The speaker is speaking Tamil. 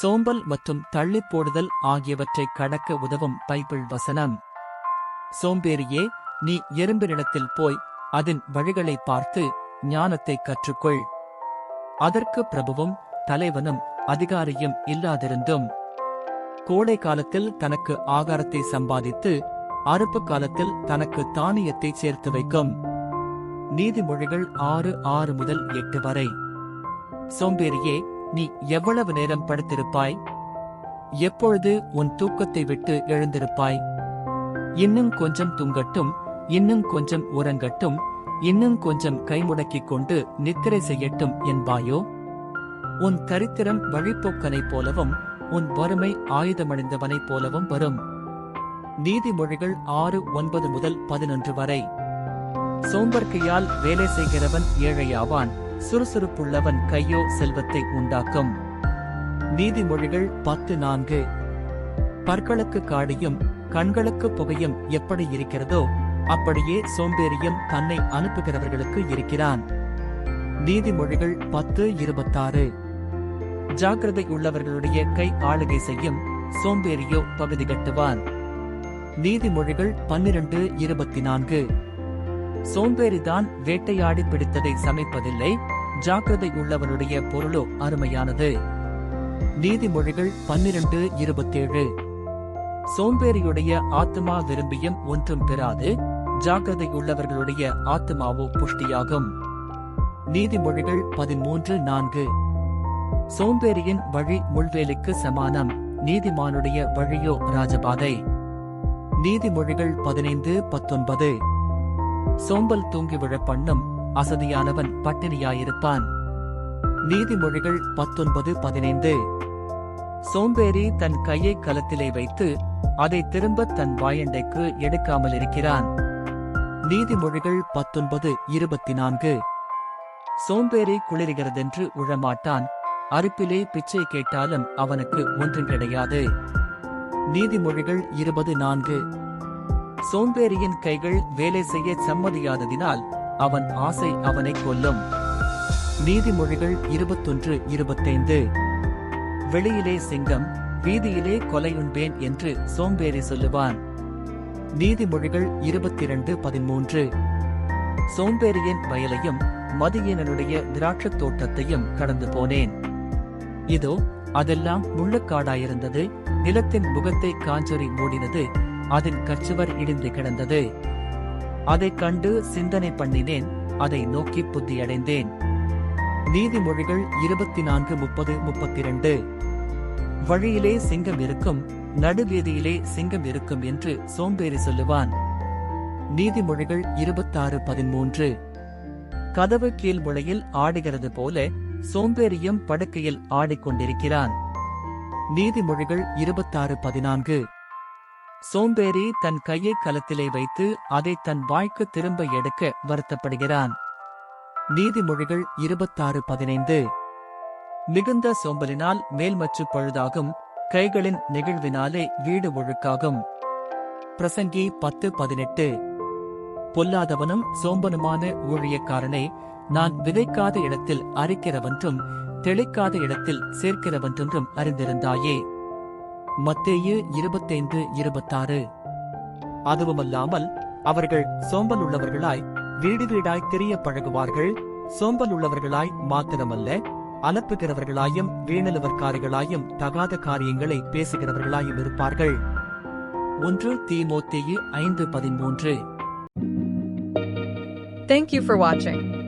சோம்பல் மற்றும் தள்ளிப்போடுதல் ஆகியவற்றை கடக்க உதவும் பைபிள் வசனம். சோம்பேறியே நீ எறும்பினிடத்தில் போய் அதன் வழிகளை பார்த்து ஞானத்தை கற்றுக்கொள். அதற்கு பிரபுவும் தலைவனும் அதிகாரியும் இல்லாதிருந்தும். கோடை காலத்தில் தனக்கு ஆகாரத்தை சம்பாதித்து அறுப்பு காலத்தில் தனக்கு தானியத்தை சேர்த்து வைக்கும். நீதிமொழிகள் ஆறு ஆறு முதல் எட்டு வரை. சோம்பேறியே நீ எவ்வளவு நேரம் படுத்திருப்பாய்? எப்பொழுது உன் தூக்கத்தை விட்டு எழுந்திருப்பாய்? இன்னும் கொஞ்சம் தூங்கட்டும் இன்னும் கொஞ்சம் உறங்கட்டும் இன்னும் கொஞ்சம் கைமுடக்கிக் கொண்டு நித்திரை செய்யட்டும் என்பாயோ? உன் தரித்திரம் வழிப்போக்கனைப் போலவும் உன் வறுமை ஆயுதமடைந்தவனைப் போலவும் வரும். நீதிமொழிகள் ஆறு ஒன்பது முதல் பதினொன்று வரை. சோம்பற்கையால் வேலை செய்கிறவன் ஏழையாவான். சுறுசுறுப்புள்ளவன் கையோ செல்வத்தை உண்டாக்கும். நீதிமொழிகள் பத்து நான்கு. பற்களுக்கு காடியும் கண்களுக்கு புகையும் எப்படி இருக்கிறதோ அப்படியே சோம்பேறியும் தன்னை அனுப்புகிறவர்களுக்கு இருக்கிறான். நீதிமொழிகள் பத்து இருபத்தாறு. ஜாக்கிரதை உள்ளவர்களுடைய கை ஆளுகை செய்யும் சோம்பேறியோ பகுதி கட்டுவான். நீதிமொழிகள் பன்னிரண்டு இருபத்தி நான்கு. சோம்பேறிதான் வேட்டையாடி பிடித்ததை சமைப்பதில்லை ஜாக்கிரதை உள்ளவனுடைய பொருளோ அருமையானது. நீதிமொழிகள் பன்னிரண்டு இருபத்தேழு. சோம்பேறியுடைய ஆத்மா விரும்பியும் ஒன்றும் பெறாது ஜாக்கிரதை உள்ளவர்களுடைய ஆத்மாவோ புஷ்டியாகும். நீதிமொழிகள் பதிமூன்று நான்கு. சோம்பேறியின் வழி முள்வேலிக்கு சமானம் நீதிமானுடைய வழியோ ராஜபாதை. நீதிமொழிகள் பதினைந்து பத்தொன்பது. சோம்பல் தூங்கி விழப் பண்ணும் அசதியானவன் பட்டினியாயிருப்பான். நீதிமொழிகள் பத்தொன்பது பதினைந்து. சோம்பேறி தன் கையை கலத்திலே வைத்து அதை திரும்ப தன் வாயண்டைக்கு எடுக்காமல் இருக்கிறான். நீதிமொழிகள் பத்தொன்பது இருபத்தி நான்கு சோம்பேறி குளிர்கிறதென்று உழமாட்டான். அறுப்பிலே பிச்சை கேட்டாலும் அவனுக்கு ஒன்றும் கிடையாது. நீதிமொழிகள் இருபது நான்கு. சோம்பேறியின் கைகள் வேலை செய்ய சம்மதியாததினால் அவன் ஆசை அவனை கொல்லும். நீதிமொழிகள் இருபத்தொன்று இருபத்தைந்து. வெளியிலே சிங்கம் வீதியிலே கொலையுண்பேன் என்று சோம்பேறி சொல்லுவான். நீதிமொழிகள் இருபத்தி இரண்டு பதிமூன்று. சோம்பேறியின் வயலையும் மதியனனுடைய திராட்சத் தோட்டத்தையும் கடந்து போனேன். இதோ அதெல்லாம் முள்ளுக்காடாயிருந்தது நிலத்தின் முகத்தை காஞ்சொறி மூடினது அதன் கச்சுவர் இடிந்து கிடந்தது. அதைக் கண்டு சிந்தனை பண்ணினேன் அதை நோக்கி புத்தியடைந்தேன். நீதிமொழிகள் இருபத்தி நான்கு முப்பது முப்பத்தி இரண்டு வழியிலே சிங்கம் இருக்கும் நடுவீதியிலே சிங்கம் இருக்கும் என்று சோம்பேறி சொல்லுவான். நீதிமொழிகள் இருபத்தாறு பதிமூன்று. கதவு கீழ் முளையில் ஆடுகிறது போல சோம்பேறியும் படுக்கையில் ஆடிக்கொண்டிருக்கிறான். நீதிமொழிகள் இருபத்தாறு பதினான்கு. சோம்பேறி தன் கையை கலத்திலே வைத்து அதை தன் வாய்க்கு திரும்ப எடுக்க வருத்தப்படுகிறான். நீதிமொழிகள் இருபத்தாறு பதினைந்து. மிகுந்த சோம்பலினால் மேல்மச்சு பழுதாகும் கைகளின் நிகழ்வினாலே வீடு ஒழுக்காகும். பிரசங்கி பத்து பதினெட்டு. பொல்லாதவனும் சோம்பனுமான ஊழியக்காரனை நான் விதைக்காத இடத்தில் அரிக்கிறவன்றும் தெளிக்காத இடத்தில் சேர்க்கிறவன்றென்றும் அறிந்திருந்தாயே. மத்தேயு இருபத்தைந்து இருபத்தாறு. அதுவுமல்லாமல் அவர்கள் சோம்பல் உள்ளவர்களாய் வீடு வீடாய் தெரிய பழகுவார்கள். சோம்பல் உள்ளவர்களாய் மாத்திரமல்ல அலப்புகிறவர்களாயும் வீணலுவற்காரிகளாயும் தகாத காரியங்களை பேசுகிறவர்களாயும் இருப்பார்கள். ஒன்று தீமோத்தேயு ஐந்து பதிமூன்று. Thank you for watching.